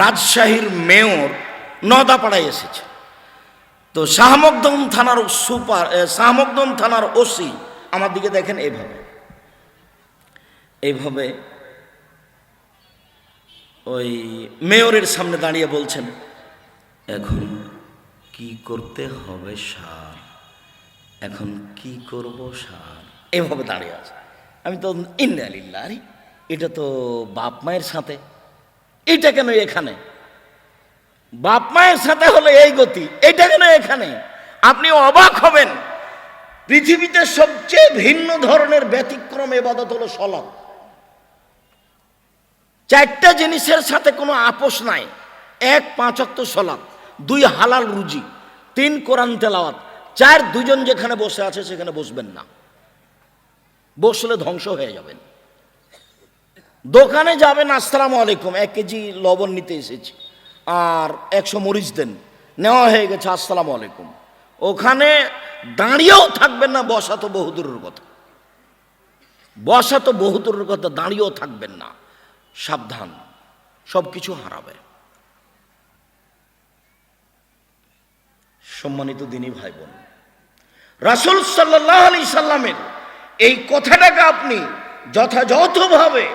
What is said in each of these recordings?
রাজশাহীর মেয়র নদাপাড়ায় এসেছে। তো শাহমকদম থানার সুপার শাহমকদম থানার ওসি আমার দিকে দেখেন এইভাবে এইভাবে ওই মেয়রের সামনে দাঁড়িয়ে বলছেন, এখন কি করতে হবে স্যার? এখন কি করব স্যার? এভাবে দাঁড়িয়ে আছে। আমি তো ইন্দালিল্লা আরে এটা তো বাপ মায়ের সাথে। এটা কেন এখানে? বাপ মায়ের সাথে হলে এই গতি, এটা কেন এখানে? আপনি অবাক হবেন। পৃথিবীতে সবচেয়ে ভিন্ন ধরনের ব্যতিক্রম এবাদত হলো সলাপ চারটা জিনিসের সাথে কোনো আপোষ নাই। এক পাঁচক্ত সলাপ দুই, হালাল রুজি, তিন, কোরআন তেলাওয়াত, চার, দুজন যেখানে বসে আছে সেখানে বসবেন না। বসলে ধ্বংস হয়ে যাবেন। দোকানে যাবেন, আসসালামু আলাইকুম, এক কেজি লবণ নিতে এসেছি। আর একশো মরিচ দেন, নেওয়া হয়ে গেছে, আসসালামু আলাইকুম। ওখানে দাঁড়িয়েও থাকবেন না, বসা তো বহুদূরের কথা। বসা তো বহুদূরের কথা, দাঁড়িয়েও থাকবেন না। সাবধান সব কিছু হারাবে। সম্মানিত দিনী ভাই বোন রাসুল সাল্লাহ আলি সাল্লামের এই কথাটাকে আপনি যথাযথভাবে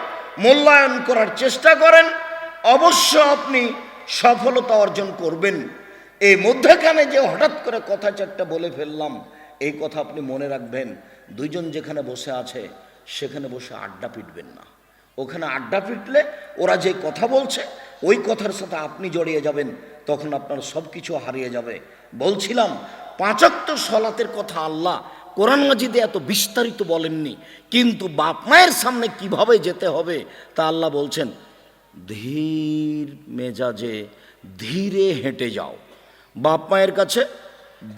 মূল্যায়ন করার চেষ্টা করেন, অবশ্য আপনি সফলতা অর্জন করবেন। এই মধ্যখানে যে হঠাৎ করে কথা চারটা বলে ফেললাম, এই কথা আপনি মনে রাখবেন, দুইজন যেখানে বসে আছে, সেখানে বসে আড্ডা পিটবেন না। ওখানে আড্ডা পিটলে ওরা যে কথা বলছে, ওই কথার সাথে আপনি জড়িয়ে যাবেন, তখন আপনার সব কিছু হারিয়ে যাবে। বলছিলাম, পাঁচাত্তর সলাতের কথা আল্লাহ কোরআন মাজিদে এত বিস্তারিত বলেননি, কিন্তু বাপ মায়ের সামনে কীভাবে যেতে হবে তা আল্লাহ বলছেন, ধীর মেজাজে ধীরে হেঁটে যাও। বাপ মায়ের কাছে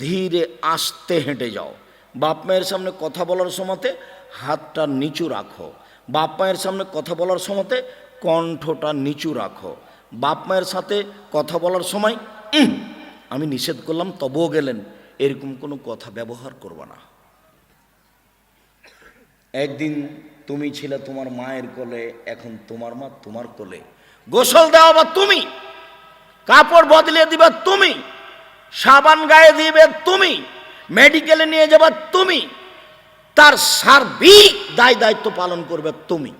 ধীরে আস্তে হেঁটে যাও। বাপ মায়ের সামনে কথা বলার সময়তে হাতটা নিচু রাখো। বাপ মায়ের সামনে কথা বলার সময়তে কণ্ঠটা নিচু রাখো। বাপ মায়ের সাথে কথা বলার সময় আমি নিষেধ করলাম, তবুও গেলেন। এরকম কোনো কথা ব্যবহার করবে না। একদিন তুমি ছিলে তোমার মায়ের কোলে, এখন তোমার মা তোমার কোলে। গোসল দেওয়া বা তুমি, কাপড় বদলে দিবে তুমি, সাবান গায়ে দিবে তুমি, মেডিকেলে নিয়ে যাবে তুমি, তার সার্বিক দায় দায়িত্ব পালন করবে তুমি।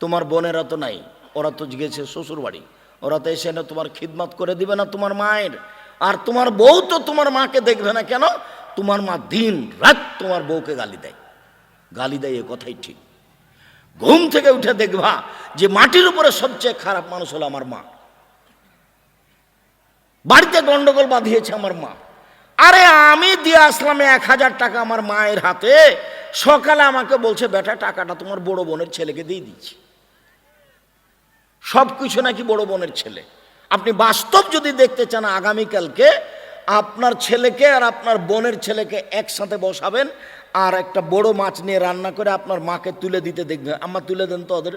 তোমার বোনেরা তো নাই, ওরা তো গেছে শ্বশুর বাড়ি ওরা তো এসে না তোমার খিদমত করে দিবে না তোমার মায়ের, আর তোমার বউ তো তোমার মাকে দেখবে না কেন? তোমার মা দিন রাত তোমার বউকে গালি দেয়। গালি দেয়, এ কথাই ঠিক। ঘুম থেকে উঠে দেখবা যে মাটির উপরে সবচেয়ে খারাপ মানুষ হলো আমার মা। বাড়িতে গন্ডগোল বাঁধিয়েছে আমার মা। আরে আমি দিয়ে আসলাম এক হাজার টাকা আমার মায়ের হাতে। সকালে আমাকে বলছে, বেটা, টাকাটা তোমার বড় বোনের ছেলেকে দিয়ে দিচ্ছি সব কিছু নাকি বড় বোনের ছেলে। আপনি বাস্তব যদি দেখতে চান আগামীকালকে, আপনার ছেলেকে আর আপনার বোনের ছেলেকে একসাথে বসাবেন আর একটা বড় মাছ নিয়ে রান্না করে আপনার মাকে তুলে দিতে দেখবেন। আমার তুলে দেন তো ওদের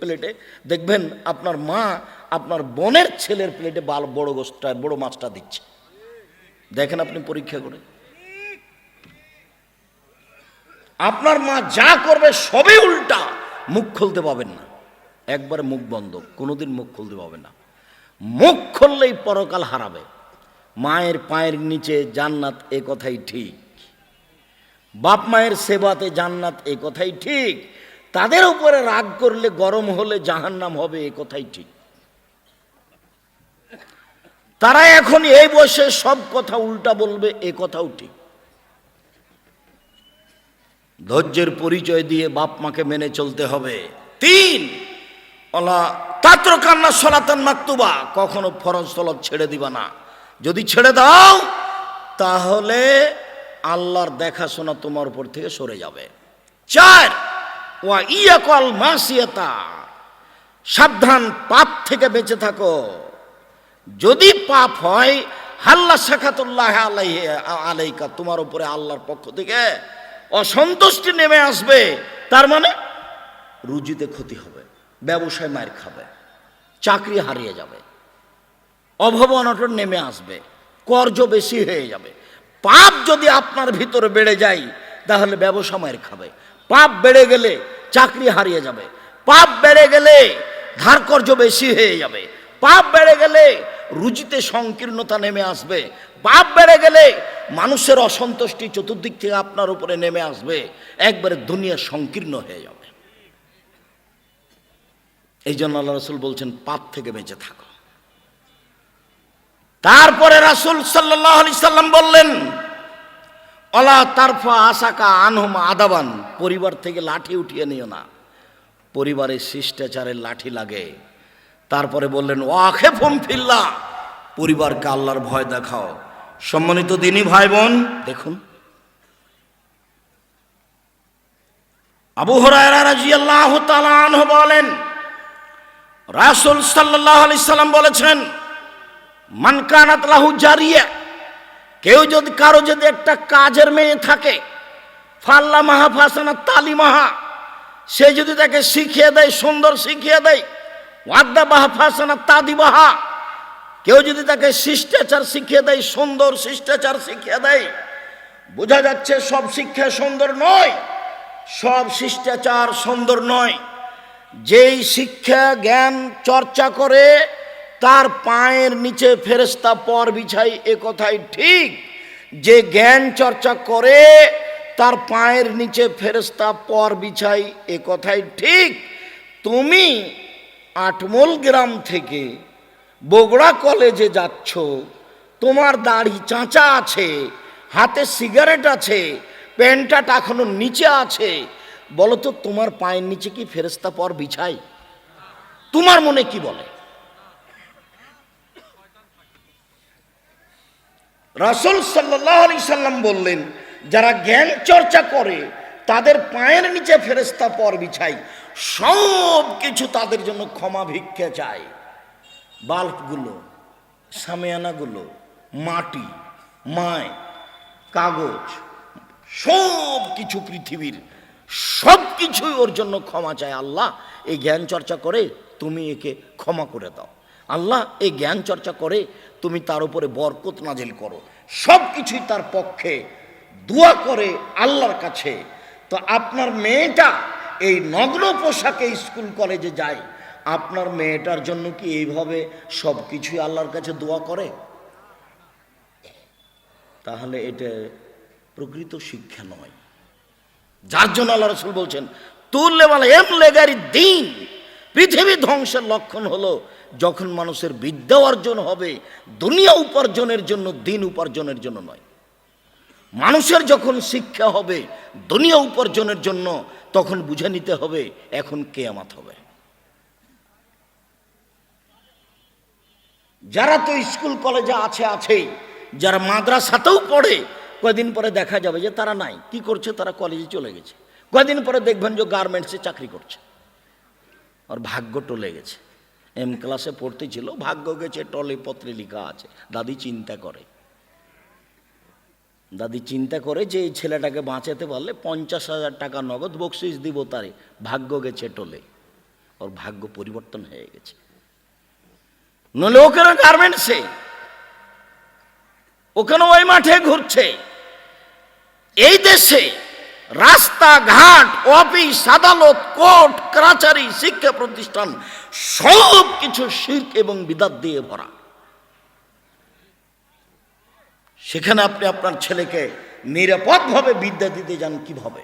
প্লেটে দেখবেন আপনার মা আপনার বোনের ছেলের প্লেটে বাল বড় গোষ্ঠটা, বড় মাছটা দিচ্ছে। দেখেন আপনি পরীক্ষা করে। আপনার মা যা করবে সবই উল্টা। মুখ খুলতে পাবেন না। একবারে মুখ বন্ধ। কোনোদিন মুখ খুলতে পাবে না। মুখ খুললেই পরকাল হারাবে। মায়ের পায়ের নিচে জান্নাত এ কথাই ঠিক। বাপ মায়ের সেবাতে জান্নাত এ কথাই ঠিক। তাদের উপরে রাগ করলে গরম হলে জাহান্নাম হবে এ কথাই ঠিক। তারা এখন এই বয়সে সব কথা উল্টা বলবে, এ কথাও ঠিক। ধৈর্যের পরিচয় দিয়ে বাপ মাকে মেনে চলতে হবে। তিন, অলা তাত্র কান্না সনাতন মাকতুবা, কখনো ফরজ সলত ছেড়ে দিবা না। যদি ছেড়ে দাও, তাহলে আল্লাহর দেখাশোনা তোমার উপর থেকে সরে যাবে। চার, ওয়া ইয়াকল মাসিয়াতা, সাবধান পাপ থেকে বেঁচে থাকো। যদি পাপ হয়, হাল্লা শেখাতুল্লাহ আলাই আলাইকা, তোমার উপরে আল্লাহর পক্ষ থেকে অসন্তুষ্টি নেমে আসবে। তার মানে রুজিতে ক্ষতি হবে, ব্যবসায় মায়ের খাবে, চাকরি হারিয়ে যাবে অভাব অনটন নেমে আসবে, কর্জ বেশি হয়ে যাবে। পাপ যদি আপনার ভিতরে বেড়ে যায়, তাহলে ব্যবসা মায়ের খাবে। পাপ বেড়ে গেলে চাকরি হারিয়ে যাবে। পাপ বেড়ে গেলে ধার কর্য বেশি হয়ে যাবে। পাপ বেড়ে গেলে রুজিতে সংকীর্ণতা নেমে আসবে। পাপ বেড়ে গেলে মানুষের অসন্তুষ্টি চতুর্দিক থেকে আপনার উপরে নেমে আসবে। একবারে দুনিয়া সংকীর্ণ হয়ে যাবে। এই জন্য আল্লাহ রসুল বলছেন, পাপ থেকে বেঁচে থাকো। তারপরে রাসুল সাল্লাহ আলি সাল্লাম বললেন অলা তারফা আশাকা আনহম আদাবান পরিবার থেকে লাঠি উঠিয়ে নিও না। পরিবারের শিষ্টাচারের লাঠি লাগে। তারপরে বললেন ওয়াখে ফোম ফিল্লা পরিবারকে আল্লাহর ভয় দেখাও। সম্মানিত দিনী ভাই বোন দেখুন। আবু হরায়রা রাজিয়াল্লাহু তাআলা আনহু বলেন, রাসূল সাল্লাল্লাহু আলাইহি সাল্লাম বলেছেন মান কানাত লাহু জারিয়া, কেউ যদি কারও যদি একটা কাজের মেয়ে থাকে, ফাল্লা মাহা ফাসানা তালি মাহা, সে যদি তাকে শিখিয়ে দেয়, সুন্দর শিখিয়ে দেয় ওয়াদ্দা বাহা ফাসানা তাদি বাহা, কেউ যদি তাকে শিষ্টাচার শিখিয়ে দেয়, সুন্দর শিষ্টাচার শিখিয়ে দেয়, বোঝা যাচ্ছে সব শিক্ষা সুন্দর নয়, সব শিষ্টাচার সুন্দর নয়। যেই শিক্ষা, জ্ঞান চর্চা করে তার পায়ের নিচে ফেরেস্তা পর বিছাই এ কথাই ঠিক। যে জ্ঞান চর্চা করে, তার পায়ের নিচে ফেরেস্তা পর বিছাই এ কথাই ঠিক। তুমি আটমল গ্রাম থেকে বগুড়া কলেজে যাচ্ছ, তোমার দাড়ি চাঁচা আছে, হাতে সিগারেট আছে, প্যান্টটা এখনও নিচে আছে, বলো তো তোমার পায়ের নিচে কি ফেরেস্তা পর বিছাই? তোমার মনে কি বলে? রাসুল সাল্লাম বললেন, যারা জ্ঞান চর্চা করে, তাদের পায়ের নিচে ফেরেস্তা পর বিছাই সব কিছু তাদের জন্য ক্ষমা ভিক্ষা চায়। বাল্বগুলো, সামিয়ানাগুলো, মাটি, মায়, কাগজ সব কিছু পৃথিবীর সব কিছুই ওর জন্য ক্ষমা চায়। আল্লাহ, এই জ্ঞান চর্চা করে তুমি একে ক্ষমা করে দাও। আল্লাহ এই জ্ঞান চর্চা করে, তুমি তার উপরে বরকত নাজিল করো। সব কিছুই তার পক্ষে। দোয়া করে আল্লাহর কাছে। তো আপনার মেয়েটা এই নগ্ন পোশাকে স্কুল কলেজে যায়। আপনার মেয়েটার জন্য কি এইভাবে সব কিছুই আল্লাহর কাছে দোয়া করে? তাহলে এটা প্রকৃত শিক্ষা নয়। যার জন্য আল্লাহ রসুল বলছেন, তুললে বলে এম লেগারি দিন। পৃথিবী ধ্বংসের লক্ষণ হলো যখন মানুষের বিদ্যা অর্জন হবে, দুনিয়া উপার্জনের জন্য, দিন উপার্জনের জন্য নয়। মানুষের যখন শিক্ষা হবে, দুনিয়া উপার্জনের জন্য, তখন বুঝে নিতে হবে, এখন কেয়ামাত হবে। যারা তো স্কুল, কলেজে আছে আছেই যারা মাদ্রাসাতেও পড়ে, কয়দিন পরে দেখা যাবে যে তারা নাই। কি করছে? তারা কলেজে চলে গেছে। কয়দিন পরে দেখবেন যে গার্মেন্টসে চাকরি করছে। আর ভাগ্য টলে গেছে। এম ক্লাসে পড়তে ছিল ভাগ্য গেছে টলে পত্রে লেখা আছে, দাদি চিন্তা করে। দাদি চিন্তা করে যে এই ছেলেটাকে বাঁচাতে পারলে পঞ্চাশ হাজার টাকা নগদ বকশিস দিব তারে, ভাগ্য গেছে টলে। ওর ভাগ্য পরিবর্তন হয়ে গেছে। নলে ওখানে গার্মেন্টসে ওখানে ওই মাঠে ঘুরছে? এই দেশে রাস্তাঘাট, অফিস, আদালত, কোর্ট কাছারি শিক্ষা প্রতিষ্ঠান, সব কিছু শির্ক এবং বিদাত দিয়ে ভরা। সেখানে আপনি আপনার ছেলেকে নিরাপদভাবে বিদ্যা দিতে যান কীভাবে?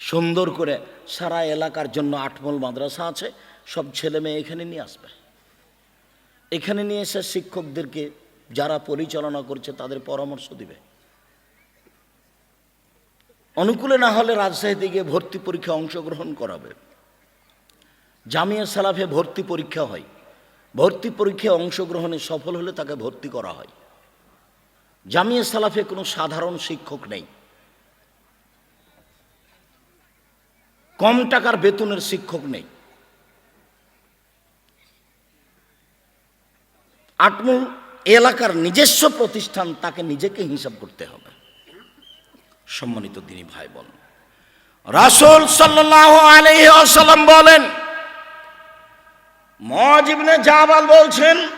সুন্দর করে সারা এলাকার জন্য আটমল মাদ্রাসা আছে, সব ছেলে মেয়ে এখানে নিয়ে আসবে। এখানে নিয়ে এসে শিক্ষকদেরকে যারা পরিচালনা করছে তাদের পরামর্শ দিবে। অনুকূলে না হলে রাজশাহীতে গিয়ে ভর্তি পরীক্ষায় অংশগ্রহণ করাবে। জামিয়া সালাফে ভর্তি পরীক্ষা হয়। ভর্তি পরীক্ষায় অংশগ্রহণে সফল হলে তাকে ভর্তি করা হয়। জামিয়া সালাফে কোনো সাধারণ শিক্ষক নেই। কম টাকার বেতনের শিক্ষক নেই। আটমূল এলাকার নিজস্ব প্রতিষ্ঠান তাকে নিজেকে হিসাব করতে হবে। সম্মানিত তিনি ভাই বোন রাসুল সাল্লাহ আলহাম বলেন মজিবনে জাবাল বলছেন,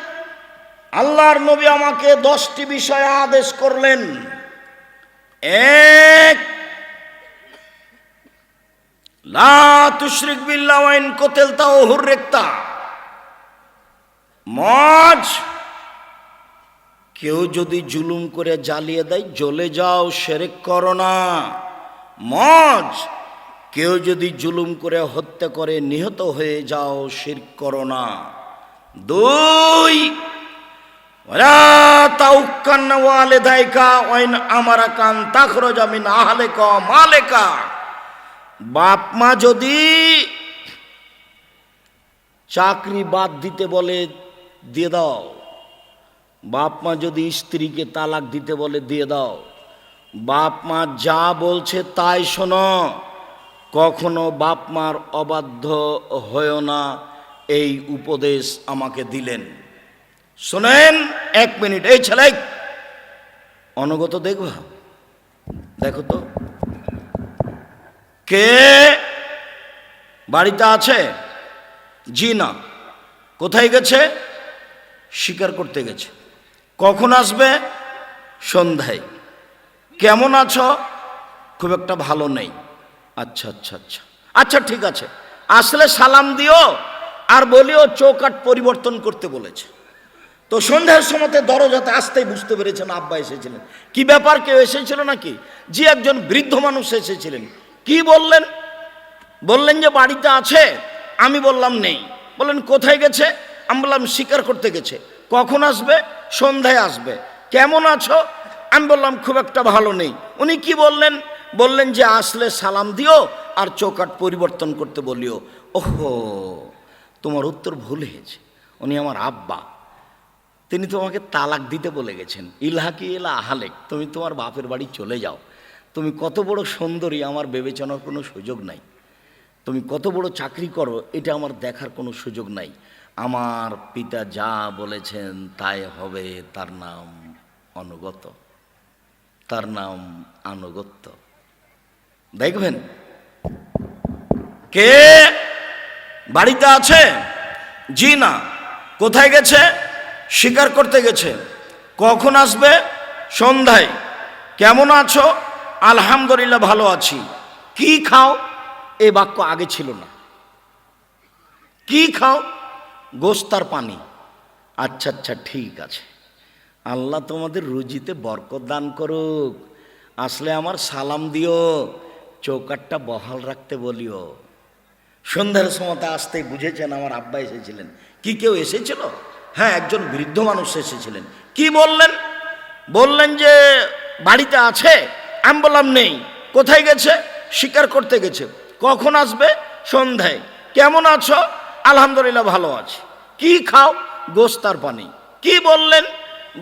আল্লাহর নবী আমাকে দশটি বিষয়ে আদেশ করলেন। এক, লা কোতেলতা ও মজ কেউ যদি জুলুম করে জ্বালিয়ে দেয়, জ্বলে যাও, সেরেক করো না। মজ, কেউ যদি জুলুম করে হত্যা করে, নিহত হয়ে যাও, শির করো না। দুই বাপ যদি চাকরি বাদ দিতে বলে, দিয়ে দাও। বাপ মা যদি স্ত্রীকে তালাক দিতে বলে, দিয়ে দাও। বাপ মা যা বলছে তাই শোনো। কখনো বাপ মার অবাধ্য হয়েও না, এই উপদেশ আমাকে দিলেন। শোনেন এক মিনিট, এই ছেলে। অনগত দেখবা। দেখো তো। কে বাড়িতে আছে? জি না। কোথায় গেছে? শিকার করতে গেছে। কখন আসবে? সন্ধ্যায়। কেমন আছো? খুব একটা ভালো নেই। আচ্ছা আচ্ছা আচ্ছা। আচ্ছা ঠিক আছে। আসলে সালাম দিও আর বলিও চৌকাট পরিবর্তন করতে বলেছে। তো সন্ধ্যার সময়তে দরজাতে আসতেই বুঝতে পেরেছেন আব্বা এসেছিলেন। কি ব্যাপার, কেউ এসেছিল নাকি? যে একজন বৃদ্ধ মানুষ এসেছিলেন। কি বললেন? বললেন যে বাড়িতে আছে? আমি বললাম নেই। বললেন, কোথায় গেছে? আমি বললাম, শিকার করতে গেছে। কখন আসবে? সন্ধ্যায় আসবে। কেমন আছো? আমি বললাম, খুব একটা ভালো নেই। উনি কি বললেন? বললেন যে, আসলে সালাম দিও আর চৌকাট পরিবর্তন করতে বলিও। ওহো, তোমার উত্তর ভুল হয়েছে। উনি আমার আব্বা। তিনি তোমাকে তালাক দিতে বলে গেছেন। ইলহাকি এলা আহালেক, তুমি তোমার বাপের বাড়ি চলে যাও। তুমি কত বড় সুন্দরী, আমার বিবেচনার কোনো সুযোগ নাই। তুমি কত বড় চাকরি করো, এটা আমার দেখার কোনো সুযোগ নাই। আমার পিতা যা বলেছেন তাই হবে, তার নাম অনুগত। তার নাম আনুগত্য। দেখবেন, কে বাড়িতে আছে? জি না। কোথায় গেছে? শিকার করতে গেছে। কখন আসবে? সন্ধ্যায়। কেমন আছো? আলহামদুলিল্লাহ ভালো আছি। কি খাও? এ বাক্য আগে ছিল না। কি খাও? গোস্তার পানি। আচ্ছা আচ্ছা ঠিক আছে। আল্লাহ তোমাদের রুজিতে বরকত দান করুক। আসলে আমার সালাম দিও, চৌকাটটা বহাল রাখতে বলিও। সন্ধ্যার সময়তে আসতেই বুঝেছেন আমার আব্বা এসেছিলেন। কি, কেউ এসেছিল? হ্যাঁ একজন বৃদ্ধ মানুষ এসেছিলেন। কি বললেন? বললেন যে, বাড়িতে আছে? আমি বললাম, নেই। কোথায় গেছে? শিকার করতে গেছে। কখন আসবে? সন্ধ্যায়। কেমন আছো? আলহামদুলিল্লাহ ভালো আছি। কি খাও? গোস্তার পানি। কি বললেন?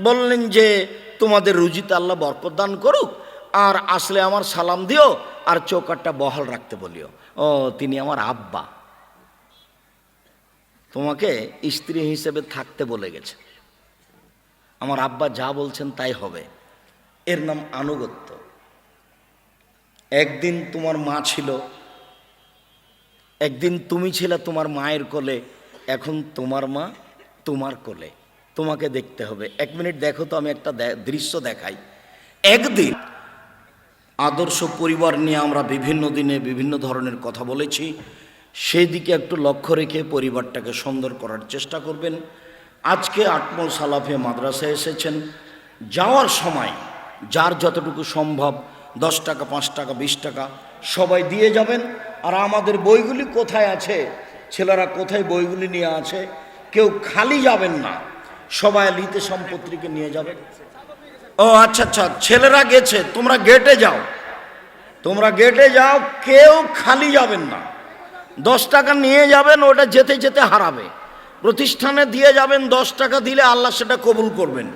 বললেন যে, তোমাদের রুজিতে আল্লাহ বরকত দান করুক, আর আসলে আমার সালাম দিও, আর চৌকাটটা বহাল রাখতে বলিও। ও, তিনি আমার আব্বা। তোমাকে স্ত্রী হিসেবে থাকতে বলে গেছে। আমার আব্বা যা বলছেন তাই হবে। এর নাম আনুগত্য। একদিন তোমার মা ছিল একদিন তুমি ছিলে তোমার মায়ের কোলে, এখন তোমার মা তোমার কোলে। তোমাকে দেখতে হবে। এক মিনিট দেখো তো, আমি একটা দৃশ্য দেখাই। একদিন আদর্শ পরিবার নিয়ে আমরা বিভিন্ন দিনে বিভিন্ন ধরনের কথা বলেছি। সেই দিকে একটু লক্ষ্য রেখে পরিবারটাকে সুন্দর করার চেষ্টা করবেন। আজকে আটমল সালাফে মাদ্রাসায় এসেছেন। যাওয়ার সময় যার যতটুকু সম্ভব, দশ টাকা, পাঁচ টাকা, বিশ টাকা সবাই দিয়ে যাবেন। আর আমাদের বইগুলি কোথায় আছে? ছেলেরা কোথায় বইগুলি নিয়ে আছে? কেউ খালি যাবেন না। সবাই লিতে সম্পত্তিকে নিয়ে যাবেন। ও আচ্ছা আচ্ছা ছেলেরা গেছে, তোমরা গেটে যাও। তোমরা গেটে যাও, কেউ খালি যাবেন না। দশ টাকা নিয়ে যাবেন, ওটা যেতে যেতে হারাবে। প্রতিষ্ঠানে দিয়ে যাবেন, দশ টাকা দিলে আল্লাহ সেটা কবুল করবেন।